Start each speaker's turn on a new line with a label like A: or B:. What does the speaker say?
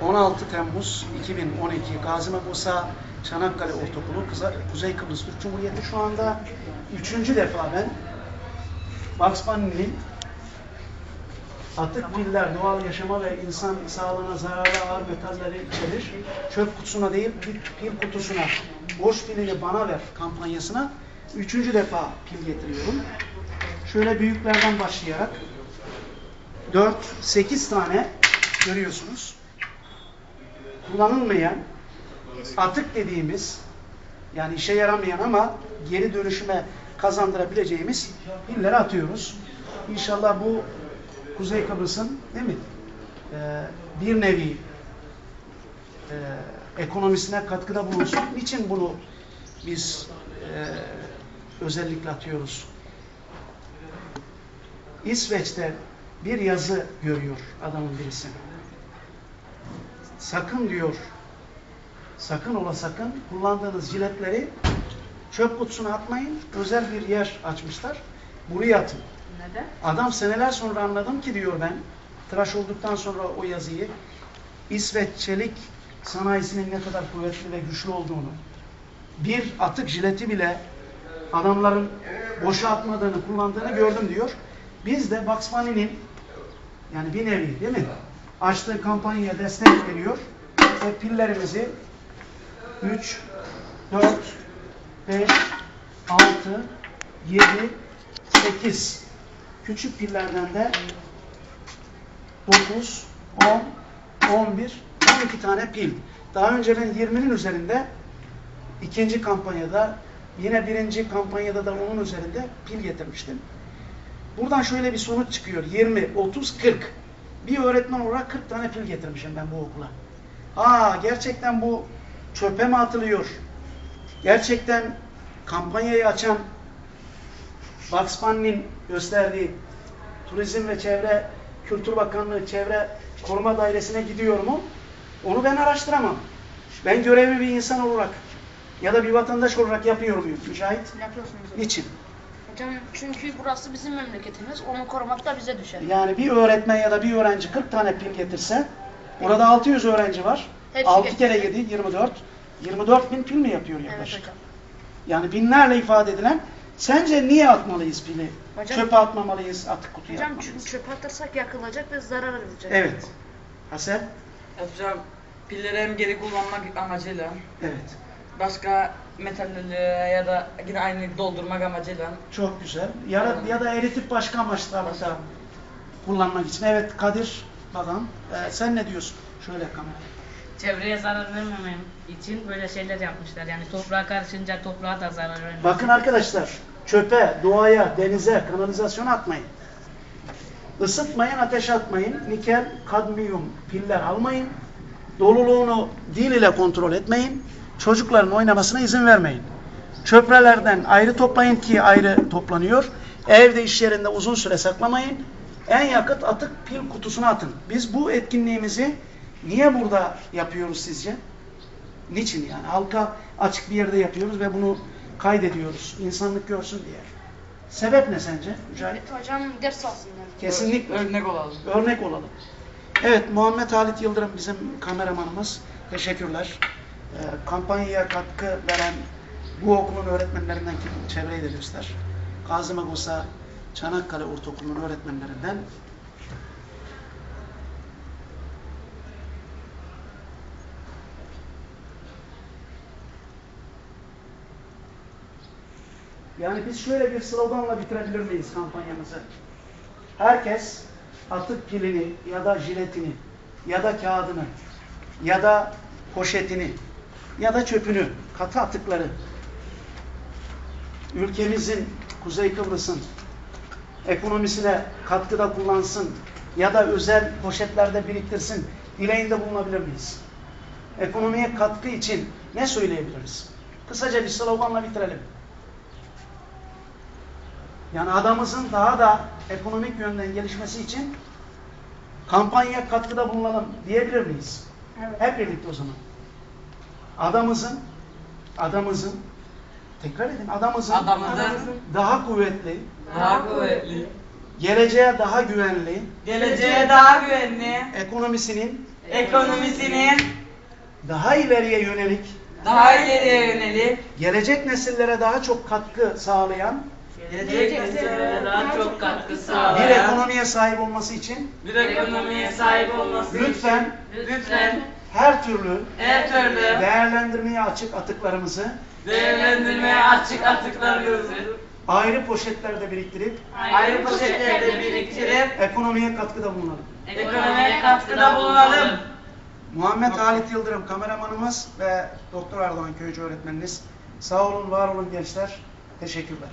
A: 16 Temmuz 2012 Gazi Musa Çanakkale Ortaokulu Kuzey Kıbrıs Türk Cumhuriyeti şu anda üçüncü defa ben Bugs Bunny'nin atık piller doğal yaşama ve insan sağlığına zararlı ağır metalleri içerir. Çöp kutusuna değil bir pil kutusuna boş pilini bana ver kampanyasına üçüncü defa pil getiriyorum. Şöyle büyüklerden başlayarak 4-8 tane görüyorsunuz. Kullanılmayan atık dediğimiz yani işe yaramayan ama geri dönüşüme kazandırabileceğimiz pilleri atıyoruz. İnşallah bu Kuzey Kıbrıs'ın değil mi? Ee, bir nevi e, ekonomisine katkıda bulunsun. Niçin bunu biz e, özellikle atıyoruz? İsveç'te bir yazı görüyor adamın birisi. Sakın diyor, sakın ola sakın kullandığınız jiletleri çöp kutusuna atmayın. Özel bir yer açmışlar. Buraya atın.
B: Neden?
A: Adam seneler sonra anladım ki diyor ben, tıraş olduktan sonra o yazıyı, İsveç çelik sanayisinin ne kadar kuvvetli ve güçlü olduğunu, bir atık jileti bile adamların boşa atmadığını, kullandığını gördüm diyor. Biz de Bugs Bunny'nin yani bir nevi değil mi? Açtığı kampanyaya destek veriyor ve pillerimizi 3, 4, 5, 6, 7, 8 küçük pillerden de 9, 10, 11, 12 tane pil. Daha önce ben 20'nin üzerinde ikinci kampanyada yine birinci kampanyada da onun üzerinde pil getirmiştim. Buradan şöyle bir sonuç çıkıyor. 20, 30, 40. Bir öğretmen olarak 40 tane pil getirmişim ben bu okula. Aa gerçekten bu çöpe mi atılıyor? Gerçekten kampanyayı açan Bugs Bunny'nin gösterdiği Turizm ve Çevre Kültür Bakanlığı Çevre Koruma Dairesi'ne gidiyor mu? Onu ben araştıramam. Ben görevli bir insan olarak ya da bir vatandaş olarak yapıyor muyum? Mücahit?
B: Yapıyorsunuz.
A: Niçin?
B: Hocam çünkü burası bizim memleketimiz. Onu korumak da bize düşer.
A: Yani bir öğretmen ya da bir öğrenci 40 tane pil getirse orada 600 öğrenci var.
B: Hepsi
A: 6 kere
B: getirecek.
A: 7 24. 24 bin pil mi yapıyor
B: Evet
A: yaklaşık?
B: hocam.
A: Yani binlerle ifade edilen sence niye atmalıyız pili?
B: Hocam-
A: Çöpe atmamalıyız, atık kutuya
B: Hocam
A: atmalıyız.
B: çünkü çöpe atarsak yakılacak ve zarar verecek.
A: Evet. Hasan?
C: Hocam pilleri hem geri kullanmak amacıyla
A: Evet.
C: Başka metalleri ya da yine aynı doldurmak amacıyla
A: Çok güzel. Ya da, ya da eritip başka amaçlarla da kullanmak için. Evet Kadir Bakan, e, sen ne diyorsun? Şöyle kamera.
D: Çevreye zarar vermemen için böyle şeyler yapmışlar. Yani toprağa karışınca toprağa da zarar vermiyor.
A: Bakın arkadaşlar, çöpe, doğaya, denize, kanalizasyona atmayın. Isıtmayın, ateş atmayın. Nikel, kadmiyum piller almayın. Doluluğunu dil ile kontrol etmeyin. Çocukların oynamasına izin vermeyin. Çöprelerden ayrı toplayın ki ayrı toplanıyor. Evde iş yerinde uzun süre saklamayın. En yakıt atık pil kutusuna atın. Biz bu etkinliğimizi niye burada yapıyoruz sizce? Niçin yani? Halka açık bir yerde yapıyoruz ve bunu kaydediyoruz. İnsanlık görsün diye. Sebep ne sence Mücahit?
B: Hocam ders alsınlar.
A: Kesinlikle.
C: örnek olalım.
A: Örnek olalım. Evet Muhammed Halit Yıldırım bizim kameramanımız. Teşekkürler. Ee, kampanyaya katkı veren bu okulun öğretmenlerinden kim? Çevreyi de göster. Gazi Magosa Çanakkale Ortaokulu'nun öğretmenlerinden Yani biz şöyle bir sloganla bitirebilir miyiz kampanyamızı? Herkes atık pilini ya da jiletini ya da kağıdını ya da poşetini ya da çöpünü, katı atıkları ülkemizin, Kuzey Kıbrıs'ın ekonomisine katkıda kullansın ya da özel poşetlerde biriktirsin dileğinde bulunabilir miyiz? Ekonomiye katkı için ne söyleyebiliriz? Kısaca bir sloganla bitirelim. Yani adamızın daha da ekonomik yönden gelişmesi için kampanyaya katkıda bulunalım diyebilir miyiz?
B: Evet.
A: Hep birlikte o zaman. Adamızın adamızın tekrar edin adamızın,
C: Adamızın
A: daha kuvvetli,
C: daha kuvvetli,
A: geleceğe daha güvenli,
C: geleceğe daha güvenli,
A: ekonomisinin
C: ekonomisinin
A: daha ileriye yönelik,
C: daha ileriye yönelik,
A: gelecek nesillere daha çok katkı sağlayan
C: gelecek nesillere daha çok katkı
A: bir
C: sağlayan
A: ekonomiye sahip olması için
C: bir ekonomiye sahip olması
A: lütfen
C: için lütfen
A: her türlü
C: her türlü
A: değerlendirmeye açık atıklarımızı
C: değerlendirmeye açık atıklarımızı
A: ayrı poşetlerde biriktirip
C: ayrı poşetlerde biriktirip
A: ekonomiye katkıda bulunalım.
C: ekonomiye katkıda bulunalım.
A: Muhammed Halit Yıldırım kameramanımız ve Doktor Erdoğan Köycü öğretmeniniz. Sağ olun, var olun gençler. Teşekkürler.